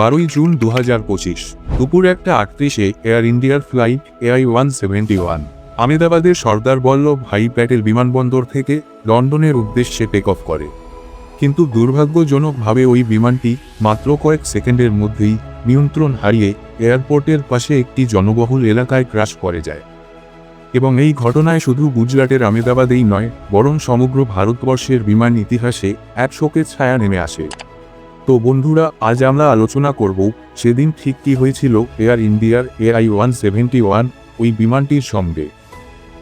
বারোই জুন দু হাজার পঁচিশ, দুপুর একটা আটত্রিশে এয়ার ইন্ডিয়ার flight AI one seventy one, আমেদাবাদের Sardar Vallabh ভাই প্যাটেল বিমানবন্দর থেকে লন্ডনের উদ্দেশ্যে টেক অফ করে। কিন্তু দুর্ভাগ্যজনকভাবে ওই বিমানটি মাত্র কয়েক সেকেন্ডের মধ্যেই নিয়ন্ত্রণ হারিয়ে এয়ারপোর্টের পাশে একটি জনবহুল এলাকায় ক্রাশ করে যায়। এবং এই ঘটনায় শুধু গুজরাটের আমেদাবাদেই নয়, বরং সমগ্র ভারতবর্ষের বিমান ইতিহাসে এক শোকের ছায়া নেমে আসে। তো বন্ধুরা, আজ আমরা আলোচনা করব সেদিন ঠিক কী হয়েছিল এয়ার ইন্ডিয়ার এআই ওয়ান সেভেন্টি ওয়ান, ওই বিমানটির সঙ্গে।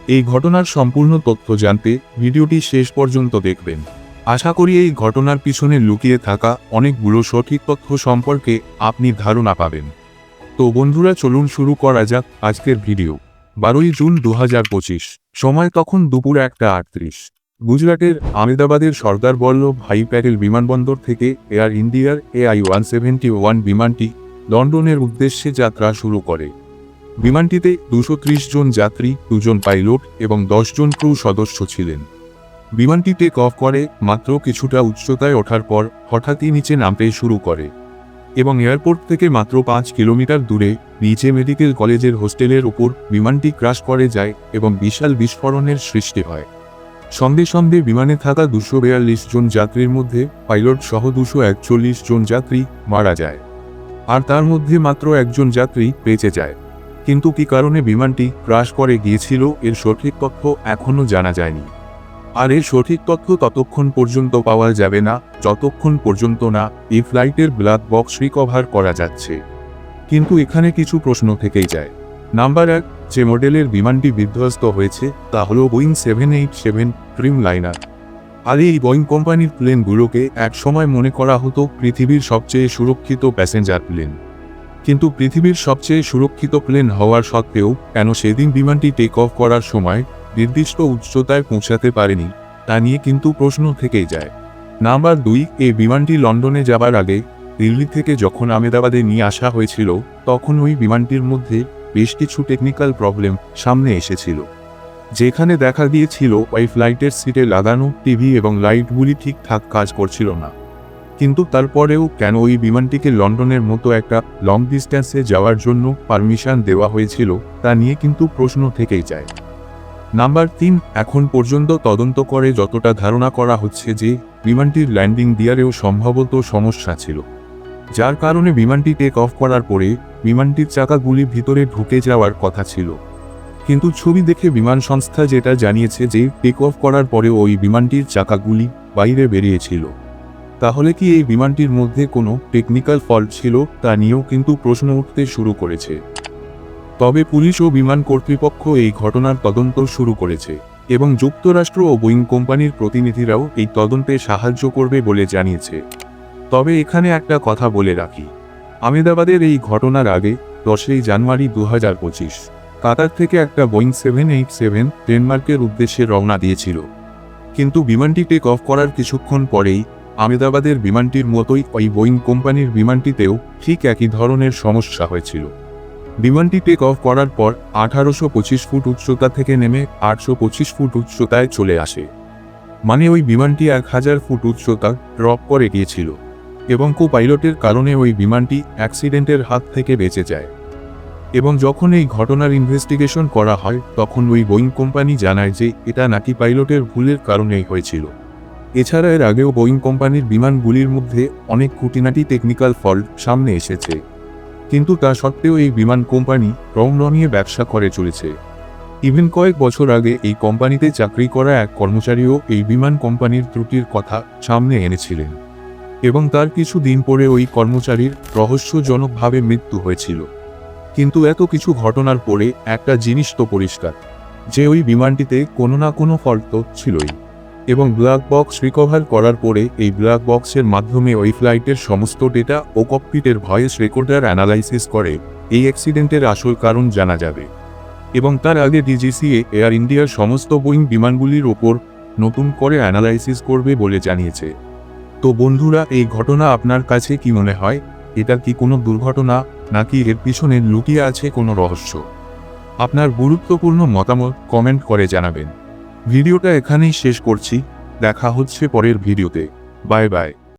এই ঘটনার সম্পূর্ণ তথ্য জানতে ভিডিওটি শেষ পর্যন্ত দেখবেন। আশা করি এই ঘটনার পিছনে লুকিয়ে থাকা অনেকগুলো সঠিক তথ্য সম্পর্কে আপনি ধারণা পাবেন। তো বন্ধুরা, চলুন শুরু করা যাক আজকের ভিডিও। বারোই জুন দু সময় তখন দুপুর একটা আটত্রিশ। গুজরাটের আমেদাবাদের সর্দার বল্লভ ভাই প্যাটেল বিমানবন্দর থেকে এয়ার ইন্ডিয়ার এআই ওয়ান সেভেন্টি ওয়ান বিমানটি লন্ডনের উদ্দেশ্যে যাত্রা শুরু করে। বিমানটিতে দুশো জন যাত্রী, দুজন পাইলট এবং জন ক্রু সদস্য ছিলেন। বিমানটি টেক অফ করে মাত্র কিছুটা উচ্চতায় ওঠার পর হঠাৎই নিচে নামতে শুরু করে এবং এয়ারপোর্ট থেকে মাত্র পাঁচ কিলোমিটার দূরে নিচে মেডিকেল কলেজের হোস্টেলের উপর বিমানটি ক্রাশ করে যায় এবং বিশাল বিস্ফোরণের সৃষ্টি হয়। সঙ্গে সঙ্গে বিমানে থাকা দুশো বিয়াল্লিশ জন যাত্রীর মধ্যে পাইলট সহ দুশো একচল্লিশ জন যাত্রী মারা যায়। আর তার মধ্যে মাত্র একজন যাত্রী বেঁচে যায়। কিন্তু কি কারণে বিমানটি ক্রাশ করে গিয়েছিল এর সঠিক তথ্য এখনও জানা যায়নি। আর এর সঠিক তথ্য ততক্ষণ পর্যন্ত পাওয়া যাবে না, যতক্ষণ পর্যন্ত না এই ফ্লাইটের ব্ল্যাক বক্স রিকভার করা যাচ্ছে। কিন্তু এখানে কিছু প্রশ্ন থেকেই যায়। নাম্বার এক যে মডেলের বিমানটি বিধ্বস্ত হয়েছে, তা হল Boeing seven eight seven dreamliner. আর এই বোয়িং কোম্পানির প্লেনগুলোকে একসময় মনে করা হতো পৃথিবীর সবচেয়ে সুরক্ষিত প্যাসেঞ্জার প্লেন। কিন্তু পৃথিবীর সবচেয়ে সুরক্ষিত প্লেন হওয়ার সত্ত্বেও, কেন সেদিন বিমানটি টেক অফ করার সময় নির্দিষ্ট উচ্চতায় পৌঁছাতে পারেনি, তা নিয়ে কিন্তু প্রশ্ন থেকেই যায়। নাম্বার দুই, এই বিমানটি লন্ডনে যাবার আগে দিল্লি থেকে যখন আমেদাবাদে নিয়ে আসা হয়েছিল, তখন ওই বিমানটির মধ্যে বেশ কিছু টেকনিক্যাল প্রবলেম সামনে এসেছিল। যেখানে দেখা গিয়েছিল, ওই ফ্লাইটের সিটে লাগানো টিভি এবং লাইটগুলি ঠিকঠাক কাজ করছিল না। কিন্তু তারপরেও কেন ওই বিমানটিকে লন্ডনের মতো একটা লং ডিস্ট্যান্সে যাওয়ার জন্য পারমিশন দেওয়া হয়েছিল, তা নিয়ে কিন্তু প্রশ্ন থেকেই যায়। নাম্বার তিন, এখন পর্যন্ত তদন্ত করে যতটা ধারণা করা হচ্ছে যে, বিমানটির ল্যান্ডিং গিয়ারেও সম্ভবত সমস্যা ছিল। যার কারণে বিমানটি টেক অফ করার পরে বিমানটির চাকাগুলি ভিতরে ঢুকে যাওয়ার কথা ছিল। কিন্তু ছবি দেখে বিমান সংস্থা যেটা জানিয়েছে যে টেক অফ করার পরে ওই বিমানটির চাকাগুলি বাইরে বেরিয়েছিল। তাহলে কি এই বিমানটির মধ্যে কোনো টেকনিক্যাল ফল্ট ছিল তা নিয়েও কিন্তু প্রশ্ন উঠতে শুরু করেছে। তবে পুলিশ ও বিমান কর্তৃপক্ষ এই ঘটনার তদন্ত শুরু করেছে এবং যুক্তরাষ্ট্র ও বোয়িং কোম্পানির প্রতিনিধিরাও এই তদন্তে সাহায্য করবে বলে জানিয়েছে। তবে এখানে একটা কথা বলে রাখি। আমেদাবাদের এই ঘটনার আগে, দশই জানুয়ারি দু হাজার পঁচিশ, কাতার থেকে একটা বোয়িং সেভেন এইট সেভেন ডেনমার্কের উদ্দেশ্যে রওনা দিয়েছিল। কিন্তু বিমানটি টেক অফ করার কিছুক্ষণ পরেই, আমেদাবাদের বিমানটির মতোই ওই বোয়িং কোম্পানির বিমানটিতেও ঠিক একই ধরনের সমস্যা হয়েছিল। বিমানটি টেক অফ করার পর আঠারোশো পঁচিশ ফুট উচ্চতা থেকে নেমে আটশো পঁচিশ ফুট উচ্চতায় চলে আসে। মানে ওই বিমানটি এক হাজার ফুট উচ্চতা ড্রপ করে গিয়েছিল। এবং কো পাইলটের কারণে ওই বিমানটি অ্যাক্সিডেন্টের হাত থেকে বেঁচে যায়। এবং যখন এই ঘটনার ইনভেস্টিগেশন করা হয়, তখন ওই বোয়িং কোম্পানি জানায় যে এটা নাকি পাইলটের ভুলের কারণেই হয়েছিল। এছাড়া এর আগেও বোয়িং কোম্পানির বিমানগুলির মধ্যে অনেক খুঁটিনাটি টেকনিক্যাল ফল্ট সামনে এসেছে। কিন্তু তা সত্ত্বেও এই বিমান কোম্পানি রং নিয়ে ব্যবসা করে চলেছে। ইভেন কয়েক বছর আগে এই কোম্পানিতে চাকরি করা এক কর্মচারীও এই বিমান কোম্পানির ত্রুটির কথা সামনে এনেছিলেন। এবং তার কিছু দিন পরে ওই কর্মচারীর রহস্যজনকভাবে মৃত্যু হয়েছিল। কিন্তু এত কিছু ঘটনার পরে একটা জিনিস তো পরিষ্কার, যে ওই বিমানটিতে কোনো না কোনো ফল্ট তো ছিলই। এবং ব্ল্যাক বক্স রিকভার করার পরে এই ব্ল্যাক বক্সের মাধ্যমে ওই ফ্লাইটের সমস্ত ডেটা ও ককপিটের ভয়েস রেকর্ডার অ্যানালাইসিস করে এই অ্যাক্সিডেন্টের আসল কারণ জানা যাবে। এবং তার আগে ডিজিসিএ এয়ার ইন্ডিয়ার সমস্ত বোয়িং বিমানগুলির ওপর নতুন করে অ্যানালাইসিস করবে বলে জানিয়েছে। তো বন্ধুরা, এই ঘটনা আপনার কাছে কি মনে হয়? এটা কি কোনো দুর্ঘটনা, নাকি এর পিছনে লুকিয়ে আছে কোনো রহস্য? আপনার গুরুত্বপূর্ণ মতামত কমেন্ট করে জানাবেন। ভিডিওটা এখানেই শেষ করছি। দেখা হচ্ছে পরের ভিডিওতে। Bye bye.